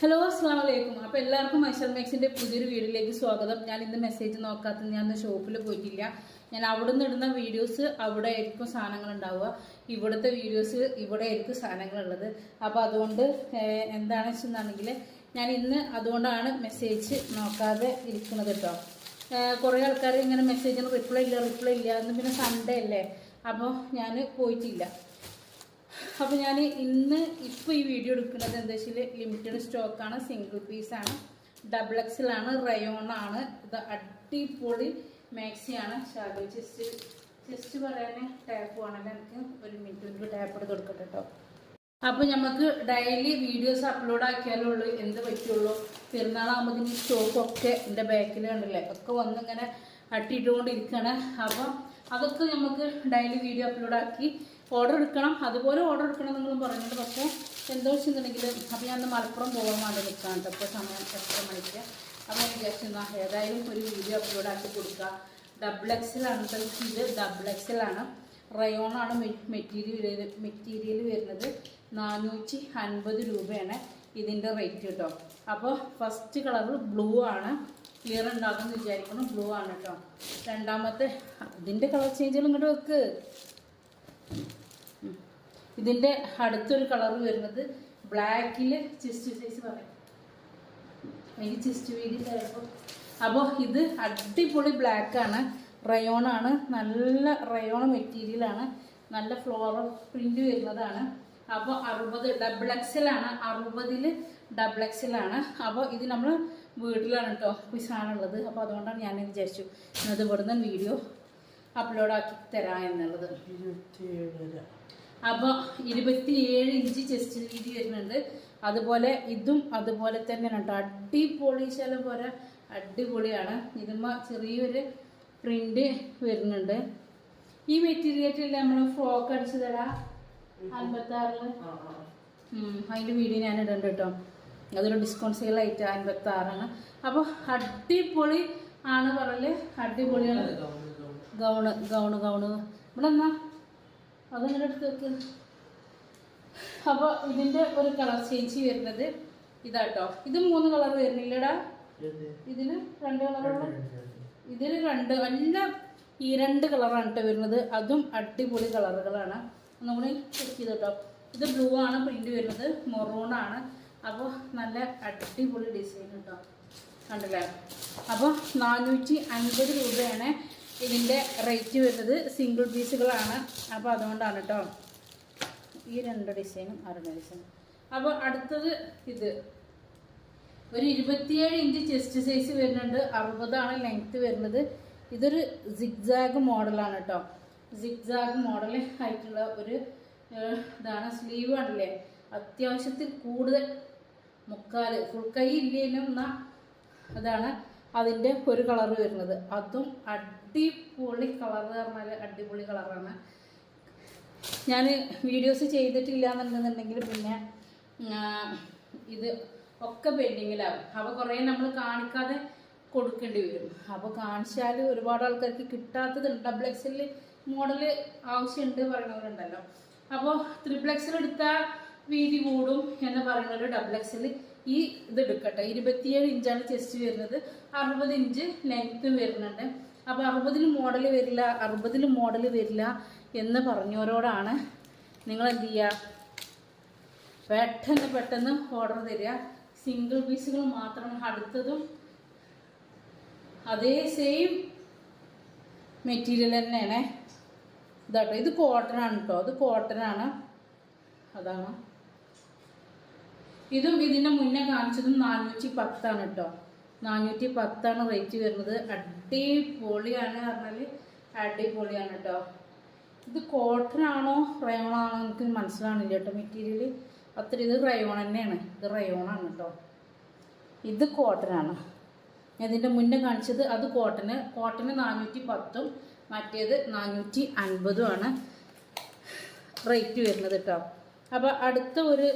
Hello അസ്സാം വലൈക്കും അപ്പോൾ എല്ലാവർക്കും മൈസർ മേക്സിന്റെ പുതിയൊരു വീഡിയോയിലേക്ക് സ്വാഗതം. ഞാൻ ഇന്ന് മെസ്സേജ് നോക്കാത്ത ഞാൻ ഷോപ്പിൽ പോയിട്ടില്ല. ഞാൻ അവിടെ നിന്ന് ഇടുന്ന വീഡിയോസ് അവിടെ ആയിരിക്കും സാധനങ്ങൾ ഉണ്ടാവുക. ഇവിടുത്തെ വീഡിയോസ് ഇവിടെ ആയിരിക്കും സാധനങ്ങളുള്ളത് അപ്പോൾ അതുകൊണ്ട് എന്താണെന്ന് വെച്ചെന്നാണെങ്കിൽ ഞാൻ ഇന്ന് അതുകൊണ്ടാണ് മെസ്സേജ് നോക്കാതെ ഇരിക്കുന്നത് കേട്ടോ കുറേ ആൾക്കാർ ഇങ്ങനെ മെസ്സേജിന് റിപ്ലൈ ഇല്ല റിപ്ലൈ ഇല്ല. എന്ന് പിന്നെ സൺഡേ അല്ലേ? അപ്പോൾ ഞാൻ പോയിട്ടില്ല. അപ്പോൾ ഞാൻ ഇന്ന് ഇപ്പോൾ ഈ വീഡിയോ എടുക്കുന്നത് എന്താ വെച്ചാൽ ലിമിറ്റഡ് സ്റ്റോക്കാണ് സിംഗിൾ പീസാണ് ഡബിൾ എക്സിലാണ് റയോണാണ് ഇത് അടിപൊളി മാക്സിയാണ് ഷാഡോ ജസ്റ്റ് ജസ്റ്റ് പറയാൻ ടാപ്പ് വേണമെങ്കിൽ എനിക്ക്. ഒരു മിനിറ്റ് മുൻപ് ടാപ്പ് എടുത്ത് കൊടുക്കട്ടെ കേട്ടോ അപ്പോൾ നമുക്ക് ഡെയിലി വീഡിയോസ് അപ്ലോഡ് ആക്കിയാലേ ഉള്ളൂ. എന്ത് പറ്റുള്ളൂ? പെരുന്നാളാകുമ്പോൾ ഈ സ്റ്റോക്കൊക്കെ എന്റെ ബാക്കിൽ കണ്ടില്ലേ? ഒക്കെ വന്നിങ്ങനെ അട്ടിയിട്ടുകൊണ്ടിരിക്കുകയാണ് അപ്പം അതൊക്കെ നമുക്ക് ഡെയിലി വീഡിയോ അപ്ലോഡ് ആക്കി ഓർഡർ എടുക്കണം. അതുപോലെ ഓർഡർ എടുക്കണം നിങ്ങളും പറഞ്ഞിട്ട് പക്ഷേ എന്തോ വെച്ചിട്ടുണ്ടെങ്കിൽ അപ്പം ഞാൻ മലപ്പുറം പോകാൻ വേണ്ടി നിൽക്കാം ഇപ്പോൾ സമയം എത്ര മണിക്ക്? അപ്പോൾ ഞാൻ വിചാരിച്ചിരുന്ന ഏതായാലും ഒരു വീഡിയോ അപ്ലോഡ് ആക്കി കൊടുക്കുക ഡബിൾ എക്സിലാണ് ഇത്. ഡബിൾ എക്സിലാണ് റയോണാണ് മെറ്റീരിയൽ മെറ്റീരിയൽ വരുന്നത്. നാനൂറ്റി അൻപത് രൂപയാണ് ഇതിന്റെ റേറ്റ് കേട്ടോ അപ്പോൾ ഫസ്റ്റ് കളർ ബ്ലൂ ആണ്. ക്ലിയർ ഉണ്ടാകുമെന്ന് വിചാരിക്കണം ബ്ലൂ ആണ് കേട്ടോ രണ്ടാമത്തെ ഇതിന്റെ കളർ ചേഞ്ചുകൾ ഇങ്ങോട്ട് വെക്ക്. ഇതിന്റെ അടുത്തൊരു കളർ വരുന്നത് ബ്ലാക്കിൽ ചെസ്റ്റ് സൈസ് പറയാം. എനിക്ക് ചെസ്റ്റ് വീതി ചിലപ്പോൾ അപ്പോൾ ഇത് അടിപൊളി ബ്ലാക്കാണ്. റയോണാണ്. നല്ല റയോൺ മെറ്റീരിയലാണ്. നല്ല ഫ്ലോറൽ പ്രിന്റ് വരുന്നതാണ്. അപ്പോൾ അറുപത് ഡബിൾ എക്സലാണ് അറുപതിൽ ഡബിൾ എക്സലാണ് അപ്പോൾ ഇത് നമ്മൾ വീട്ടിലാണ് കേട്ടോ ഉള്ളത്. അപ്പോൾ അതുകൊണ്ടാണ് ഞാൻ വിചാരിച്ചു ഇന്നത് ഇവിടുന്ന് വീഡിയോ അപ്ലോഡ് ആക്കി തരാം എന്നുള്ളത്. അപ്പോൾ ഇരുപത്തിയേഴ് ഇഞ്ച് ചെസ്റ്റ് വീതി വരുന്നുണ്ട്. അതുപോലെ ഇതും അതുപോലെ തന്നെ കേട്ടോ അടിപൊളി ചില പോലെ അടിപൊളിയാണ്. ഇതിന്മ ചെറിയൊരു പ്രിന്റ് വരുന്നുണ്ട്. ഈ മെറ്റീരിയൽ നമ്മൾ ഫ്രോക്ക് അടിച്ചു തരാം അൻപത്താറിൽ? അതിന്റെ വീഡിയോ ഞാൻ ഇടുന്നുണ്ട് കേട്ടോ അതൊരു ഡിസ്കൗണ്ട് സെയിൽ ആയിട്ട് അൻപത്താറാണ്. അപ്പോൾ അടിപൊളി ആണ് പറയൽ അടിപൊളിയാണ്. Gown gown gown. ഇവിടെ എന്നാ അതങ്ങനെ എടുത്ത് വെക്ക്? അപ്പോൾ ഇതിന്റെ ഒരു കളർ ചേഞ്ച് വരുന്നത് ഇതാട്ടോ. ഇത് മൂന്ന് കളർ വരുന്നില്ലടാ. ഇതിന് രണ്ട് കളറുള്ള ഇതിന് രണ്ട് നല്ല ഈ രണ്ട് കളറാണ് കേട്ടോ വരുന്നത്. അതും അടിപൊളി കളറുകളാണ്. ഒന്നുകൂടി ചെക്ക് ചെയ്ത് കേട്ടോ ഇത് ബ്ലൂ ആണ് പ്രിന്റ് വരുന്നത്. മെറൂൺ ആണ്. അപ്പോൾ നല്ല അടിപൊളി ഡിസൈൻ കേട്ടോ കണ്ടില്ലേ? അപ്പോൾ നാനൂറ്റി അൻപത് രൂപയാണ് ഇതിന്റെ റേറ്റ് വരുന്നത് സിംഗിൾ പീസുകളാണ് അപ്പോൾ അതുകൊണ്ടാണ് കേട്ടോ ഈ രണ്ട് ഡിസൈനും രണ്ട് ഡിസൈനും അപ്പോൾ അടുത്തത് ഇത്. ഒരു ഇരുപത്തിയേഴ് ഇഞ്ച് ചെസ്റ്റ് സൈസ് വരുന്നുണ്ട്. അറുപതാണ് ലെങ്ത് വരുന്നത്. ഇതൊരു സിഗ്സാഗ് മോഡലാണ് കേട്ടോ സിഗ്സാഗ് മോഡൽ ആയിട്ടുള്ള ഒരു ഇതാണ് സ്ലീവ് ആണല്ലേ? അത്യാവശ്യത്തിൽ കൂടുതൽ. മുക്കാൽ ഫുൾ കൈ ഇല്ലെങ്കിലും എന്നാ അതാണ് അതിന്റെ ഒരു കളർ വരുന്നത്. അതും അടിപൊളി കളർ പറഞ്ഞാൽ അടിപൊളി കളറാണ്. ഞാൻ വീഡിയോസ് ചെയ്തിട്ടില്ല എന്നുണ്ടെന്നുണ്ടെങ്കിൽ പിന്നെ ഇത് ഒക്കെ പെൻഡിങ്ങിലാവും. അപ്പോൾ കുറേ നമ്മൾ കാണിക്കാതെ കൊടുക്കേണ്ടി വരും. അപ്പോൾ കാണിച്ചാൽ ഒരുപാട് ആൾക്കാർക്ക് കിട്ടാത്തതുണ്ട്. ഡബിൾ എക്സിൽ മോഡൽ ആവശ്യമുണ്ട് പറയുന്നവരുണ്ടല്ലോ അപ്പോൾ ത്രിപ്പിൾ എക്സൽ എടുത്താൽ വീതി കൂടും എന്ന് പറയുന്നൊരു ഡബിൾ എക്സൽ ഈ ഇത് എടുക്കട്ടെ ഇരുപത്തിയേഴ് ഇഞ്ചാണ് ചെസ്റ്റ് വരുന്നത്. അറുപത് ഇഞ്ച് ലെങ്ത്തും വരുന്നുണ്ട്. അപ്പോൾ അറുപതിൽ മോഡൽ വരില്ല അറുപതിൽ മോഡൽ വരില്ല എന്ന് പറഞ്ഞവരോടാണ് നിങ്ങൾ എന്ത് ചെയ്യുക പെട്ടെന്ന് പെട്ടെന്ന് ഓർഡർ തരിക. സിംഗിൾ പീസുകൾ മാത്രം അടുത്തതും അതേ സെയിം മെറ്റീരിയൽ തന്നെയാണ്. ഇതാട്ടോ. ഇത് കോട്ടൺ ആണ് കേട്ടോ അത് കോട്ടൺ ആണ്. അതാണ്. ഇതും ഇതിന്റെ മുന്നേ കാണിച്ചതും നാനൂറ്റി പത്താണ് കേട്ടോ നാനൂറ്റി പത്താണ് റേറ്റ് വരുന്നത്. അടിപൊളിയാണ് പറഞ്ഞാൽ അടിപൊളിയാണ് കേട്ടോ ഇത് കോട്ടൺ ആണോ റയോൺ ആണോ എനിക്ക് മനസ്സിലാണില്ല കേട്ടോ മെറ്റീരിയൽ അത്ര ഇത് റയോൺ തന്നെയാണ്. ഇത് റയോൺ ആണ് കേട്ടോ ഇത് ഞാൻ ഇതിന്റെ മുന്നേ കാണിച്ചത് അത് കോട്ടന് കോട്ടന് നാനൂറ്റി പത്തും മറ്റേത് നാനൂറ്റി ആണ് റേറ്റ് വരുന്നത് കേട്ടോ അപ്പോൾ അടുത്ത ഒരു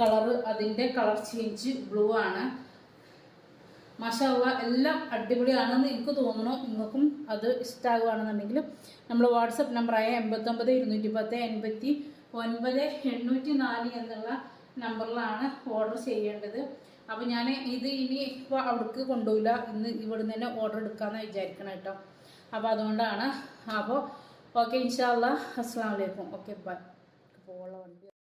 കളറ് അതിന്റെ കളർ ചേഞ്ച് ബ്ലൂ ആണ്. മഷാള്ള എല്ലാം അടിപൊളിയാണെന്ന് എനിക്ക് തോന്നുന്നു. നിങ്ങൾക്കും അത് ഇഷ്ടമാകുകയാണെന്നുണ്ടെങ്കിൽ നമ്മൾ വാട്സപ്പ് നമ്പറായ എൺപത്തൊമ്പത് ഇരുന്നൂറ്റി പത്ത് എൺപത്തി ഒൻപത് എണ്ണൂറ്റി നാല് എന്നുള്ള നമ്പറിലാണ് ഓർഡർ ചെയ്യേണ്ടത്. അപ്പോൾ ഞാൻ ഇത് ഇനി ഇപ്പോൾ അവിടേക്ക് കൊണ്ടുപോയില്ല ഇന്ന് ഇവിടുന്ന് തന്നെ ഓർഡർ എടുക്കാമെന്ന് വിചാരിക്കണം കേട്ടോ. അപ്പോൾ അതുകൊണ്ടാണ്. അപ്പോൾ ഓക്കെ ഇൻഷാല്ല അസ്സാം വലൈക്കും ഓക്കെ ബൈ പോള വണ്ടി